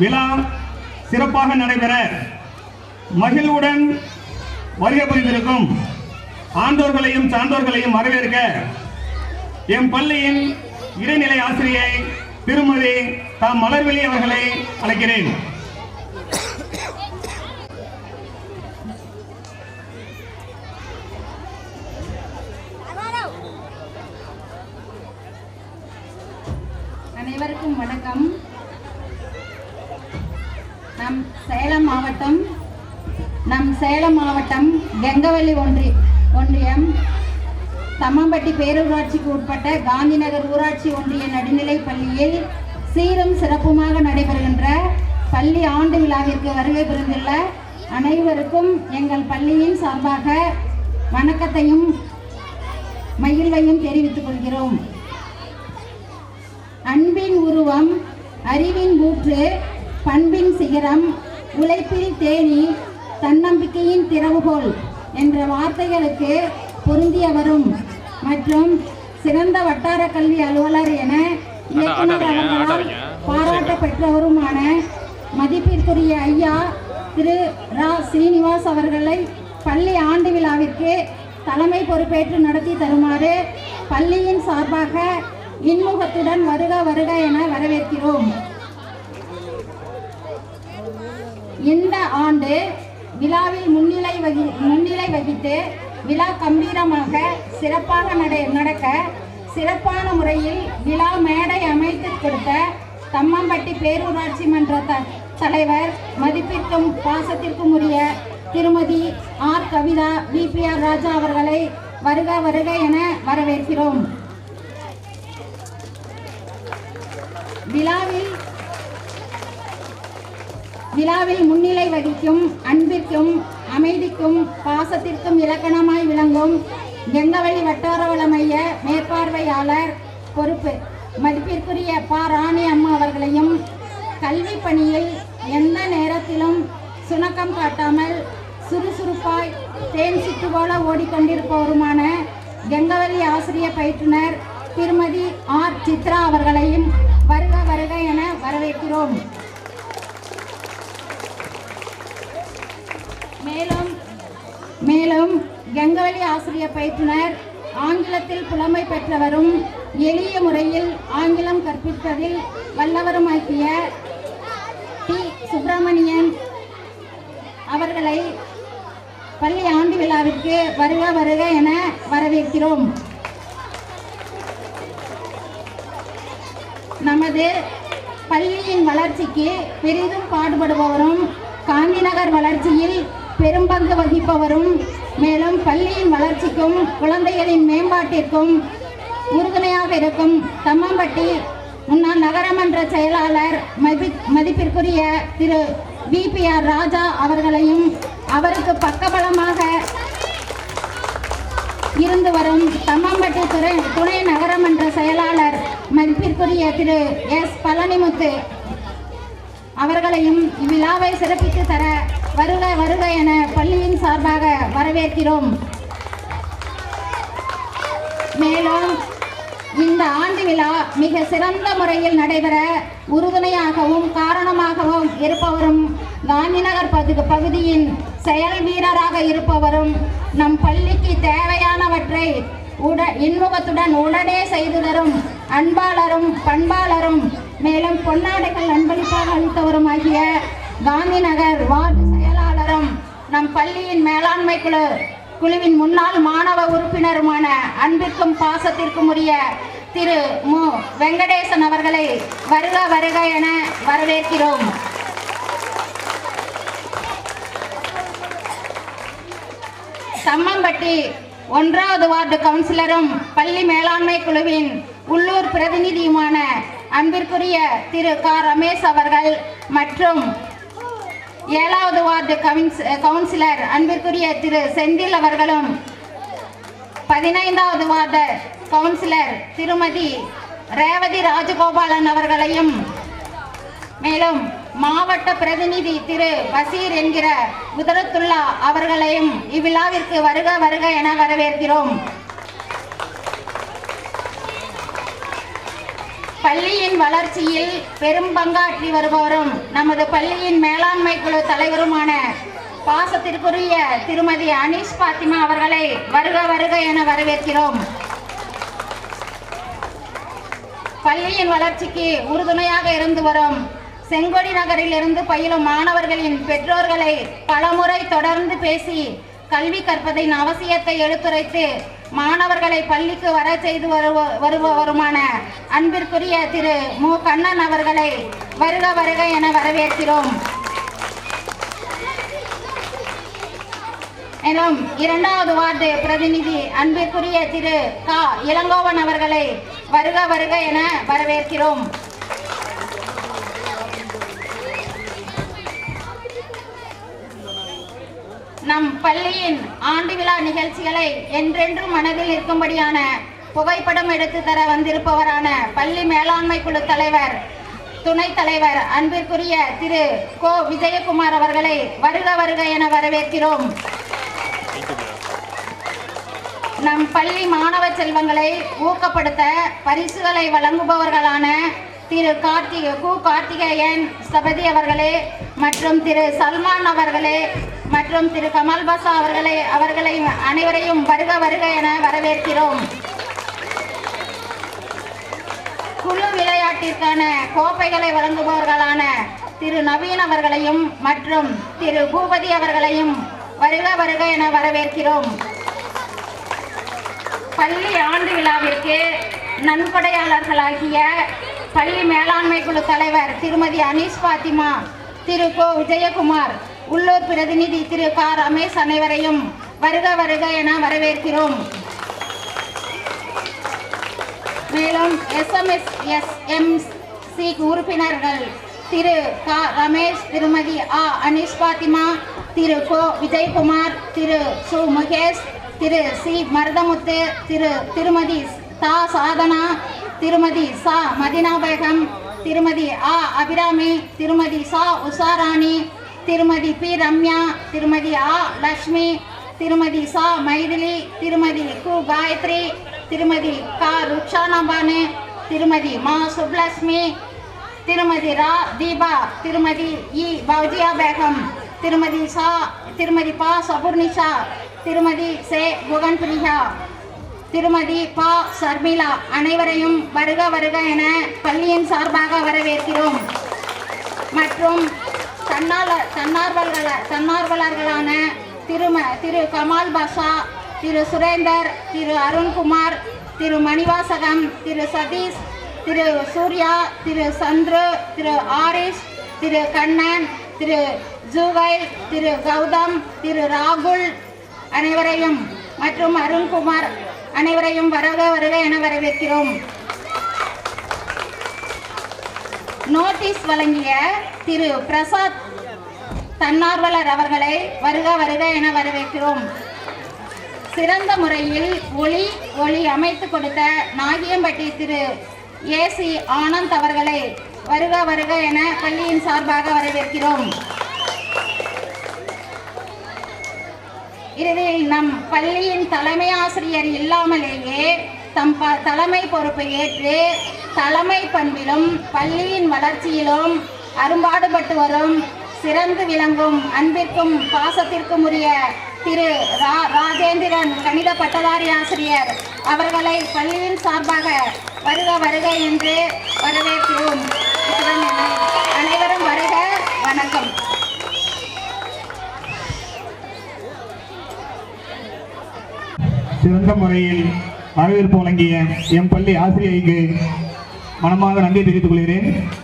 விழா சிறப்பாக நடைபெற மகிழ்வுடன் வருகை புரிந்திருக்கும் ஆண்டோர்களையும் சான்றோர்களையும் வரவேற்க எம் பள்ளியின் இடைநிலை ஆசிரியை திருமதி தாம் மலர்வெளி அவர்களை அழைக்கிறேன். அனைவருக்கும் வணக்கம். சேலம் மாவட்டம் கெங்கவல்லி ஒன்றி ஒன்றியம் தம்மம்பட்டி பேரூராட்சிக்கு உட்பட்ட காந்திநகர் ஊராட்சி ஒன்றிய நடுநிலைப் பள்ளியில் சீரும் சிறப்புமாக நடைபெறுகின்ற பள்ளி ஆண்டு விழாவிற்கு வருகை புரிந்துள்ள அனைவருக்கும் எங்கள் பள்ளியின் சார்பாக வணக்கத்தையும் மகிழ்வையும் தெரிவித்துக் கொள்கிறோம். அன்பின் உருவம் அறிவின் ஊற்று பண்பின் சிகரம் உழைப்பில் தேனி தன்னம்பிக்கையின் திறவுகோல் என்ற வார்த்தைகளுக்கு பொருந்தியவரும் மற்றும் சிறந்த வட்டார கல்வி அலுவலர் என இயக்குனர் அவர்களால் பாராட்ட பெற்றவருமான மதிப்பிற்குரிய ஐயா திரு ரா ஸ்ரீனிவாஸ் அவர்களை பள்ளி ஆண்டு விழாவிற்கு தலைமை பொறுப்பேற்று நடத்தி தருமாறு பள்ளியின் சார்பாக இன்முகத்துடன் வருக வருக என வரவேற்கிறோம். இந்த ஆண்டு விழாவில் முன்னிலை வகி முன்னிலை வகித்து விழா கம்பீரமாக சிறப்பாக நடை நடக்க சிறப்பான முறையில் விழா மேடை அமைத்து கொடுத்த தம்மம்பட்டி பேரூராட்சி மன்ற த தலைவர் மதிப்பிற்கும் பாசத்திற்கும் உரிய திருமதி ஆர். கவிதா விபிஆர் ராஜா அவர்களை வருக வருக என வரவேற்கிறோம். விழாவில் விழாவில் முன்னிலை வகிக்கும் அன்பிற்கும் அமைதிக்கும் பாசத்திற்கும் இலக்கணமாய் விளங்கும் கெங்கவழி வட்டார வளமைய மேற்பார்வையாளர் பொறுப்பு. மதிப்பிற்குரிய பா. ராணி அம்மா அவர்களையும் கல்வி பணியில் எந்த நேரத்திலும் சுணக்கம் காட்டாமல் சுறுசுறுப்பாய் தேன் சிட்டு போல ஓடிக்கொண்டிருப்பவருமான கெங்கவல்லி ஆசிரியர் பயிற்றுனர் திருமதி ஆர். சித்ரா அவர்களையும் வருக வருக என வரவேற்கிறோம். மேலும் மேலும் கங்கவலி ஆசிரியர் பயிற்றுனர் ஆங்கிலத்தில் புலமை பெற்றவரும் எளிய முறையில் ஆங்கிலம் கற்பிப்பதில் வல்லவருமாக்கிய டி. சுப்பிரமணியன் அவர்களை பள்ளி ஆண்டு விழாவிற்கு வருக வருக என வரவேற்கிறோம். நமது பள்ளியின் வளர்ச்சிக்கு பெரிதும் பாடுபடுபவரும் காந்திநகர் வளர்ச்சியில் பெரும்பங்கு வகிப்பவரும் மேலும் பள்ளியின் வளர்ச்சிக்கும் குழந்தைகளின் மேம்பாட்டிற்கும் உறுதுணையாக இருக்கும் தம்மம்பட்டி முன்னாள் நகரமன்ற செயலாளர் மதி மதிப்பிற்குரிய திரு பிபிஆர் ராஜா அவர்களையும் அவருக்கு பக்கபலமாக இருந்து வரும் தம்மம்பட்டி துறை துணை நகரமன்ற செயலாளர் மதிப்பிற்குரிய திரு எஸ். பழனிமுத்து அவர்களையும் இவ்விழாவை சிறப்பித்து தர வருக வருக என பள்ளியின் சார்பாக வரவேற்கிறோம். மேலும் இந்த ஆண்டு விழா மிக சிறந்த முறையில் நடைபெற உறுதுணையாகவும் காரணமாகவும் இருப்பவரும் காந்திநகர் பகு பகுதியின் செயல் வீரராக இருப்பவரும் நம் பள்ளிக்கு தேவையானவற்றை உட இன்முகத்துடன் உடனே செய்து தரும் அன்பாளரும் பண்பாளரும் மேலும் பொன்னாடைகள் அன்பளிப்பாக அளித்தவருமாகிய காந்திநகர் வார்டு பள்ளியின் மேலாண்மை குழு குழுவின் முன்னாள் மாணவ உறுப்பினருமான அன்பிற்கும் பாசத்திற்கும் உரிய திரு மு. வெங்கடேசன் அவர்களை வருக வருக என வரவேற்கிறோம். சம்மம்பட்டி ஒன்றாவது வார்டு கவுன்சிலரும் பள்ளி மேலாண்மை குழுவின் உள்ளூர் பிரதிநிதியுமான அன்பிற்குரிய திரு க. ரமேஷ் அவர்கள் மற்றும் ஏழாவது வார்டு கவுன்சிலர் அன்பிற்குரிய திரு செந்தில் அவர்களும் பதினைந்தாவது வார்டு கவுன்சிலர் திருமதி ரேவதி ராஜகோபாலன் அவர்களையும் மேலும் மாவட்ட பிரதிநிதி திரு பசீர் என்கிற குதரத்துல்லா அவர்களையும் இவ்விழாவிற்கு வருக வருக என வரவேற்கிறோம். பள்ளியின் வளர்ச்சியில் பெரும் பங்காற்றி வருபவரும் நமது பள்ளியின் மேலாண்மை குழு தலைவருமான பாசத்திற்குரிய திருமதி அனீஷ் பாத்திமா அவர்களை வருக வருக என வரவேற்கிறோம். பள்ளியின் வளர்ச்சிக்கு உறுதுணையாக இருந்து வரும் செங்கோடி நகரில் இருந்து பயிலும் மாணவர்களின் பெற்றோர்களை பலமுறை தொடர்ந்து பேசி கல்வி கற்பதின் அவசியத்தை எடுத்துரைத்து மாணவர்களை பள்ளிக்கு வர செய்து வருவ- வருபவருமான அன்பிற்குரிய திரு மு. கண்ணன் அவர்களை வருக வருக என வரவேற்கிறோம். மேலும் இரண்டாவது வார்டு பிரதிநிதி அன்பிற்குரிய திரு கா. இளங்கோவன் அவர்களை வருக வருக என வரவேற்கிறோம். நம் பள்ளியின் ஆண்டு விழா நிகழ்ச்சிகளை என்றென்றும் மனதில் இருக்கும்படியான புகைப்படம் எடுத்து தர வந்திருப்பவரான பள்ளி மேலாண்மை குழு தலைவர் துணைத் தலைவர் அன்பிற்குரிய திரு கோ. விஜயகுமார் அவர்களை வருக வருக என வரவேற்கிறோம். நம் பள்ளி மாணவ செல்வங்களை ஊக்கப்படுத்த பரிசுகளை வழங்குபவர்களான திரு கார்த்திகை கு. கார்த்திகேயன் சபதி அவர்களே மற்றும் திரு சல்மான் அவர்களே மற்றும் திரு கமல் பாஷா அவர்களை அவர்களை அனைவரையும் வருக வருக என வரவேற்கிறோம். குழு விளையாட்டிற்கான கோப்பைகளை வழங்குபவர்களான திரு நவீன் அவர்களையும் மற்றும் திரு பூபதி அவர்களையும் வருக வருக என வரவேற்கிறோம். பள்ளி ஆண்டு விழாவிற்கு நன்கொடையாளர்களாகிய பள்ளி மேலாண்மை குழு தலைவர் திருமதி அனீஸ் பாத்திமா திரு கோ. விஜயகுமார் உள்ளூர் பிரதிநிதி திரு கா. ரமேஷ் அனைவரையும் வருக வருக என வரவேற்கிறோம். மேலும் எஸ்எம்எஸ் சி உறுப்பினர்கள் திரு க. ரமேஷ் திருமதி ஆ. அனிஷ் பாத்திமா திரு கோ. விஜயகுமார் திரு சு. முகேஷ் திரு சி. மருதமுத்து திரு திருமதி தா. சாதனா திருமதி சா. மதினா பேகம் திருமதி ஆ. அபிராமி திருமதி சா. உஷாராணி திருமதி பி. ரம்யா திருமதி ஆ. லக்ஷ்மி திருமதி சா. மைதிலி திருமதி கு. காயத்ரி திருமதி கா. ருக்ஷானபானு திருமதி மா. சுப்லக்ஷ்மி திருமதி ரா. தீபா திருமதி இ. பௌஜியா பேகம் திருமதி சா. திருமதி பா. சபுர்னிஷா திருமதி சே. குகன் பிரியா திருமதி பா. சர்மிளா அனைவரையும் வருக வருக என பள்ளியின் சார்பாக வரவேற்கிறோம். மற்றும் தன்னால தன்னார்வலர்கள தன்னார்வலர்களான திரும திரு கமால் பாஷா திரு சுரேந்தர் திரு அருண்குமார் திரு மணிவாசகம் திரு சதீஷ் திரு சூர்யா திரு சந்துரு திரு ஆரிஷ் திரு கண்ணன் திரு ஜூகைல் திரு கௌதம் திரு ராகுல் அனைவரையும் மற்றும் அருண்குமார் அனைவரையும் வருக வருக என வரவேற்கிறோம். நோட்டீஸ் வழங்கிய திரு பிரசாத் தன்னார்வலர் அவர்களை வருக வருக என வரவேற்கிறோம். சிறந்த முறையில் ஒளி ஒளி அமைத்து கொடுத்த நாகியம்பட்டி திரு. ஏசி ஆனந்த் அவர்களை வருக வருக என பள்ளியின் சார்பாக வரவேற்கிறோம். இறுதியில் நம் பள்ளியின் தலைமை ஆசிரியர் இல்லாமலேயே தம் ப தலைமை பொறுப்பை ஏற்று தலைமை பண்பிலும் பள்ளியின் வளர்ச்சியிலும் அரும்பாடுபட்டு வரும் சிறந்து விளங்கும் அன்பிற்கும் பாசத்திற்கும் உரிய திரு ரா ராஜேந்திரன் கணித பட்டதாரி ஆசிரியர் அவர்களை பள்ளியின் சார்பாக வருக வருக என்று வரவேற்கிறோம். அனைவரும் வருக வணக்கம். சிறந்த முறையில் வரவேற்பு வழங்கிய எம் பள்ளி ஆசிரியைக்கு மனமாக நன்றி தெரிவித்துக் கொள்கிறேன்.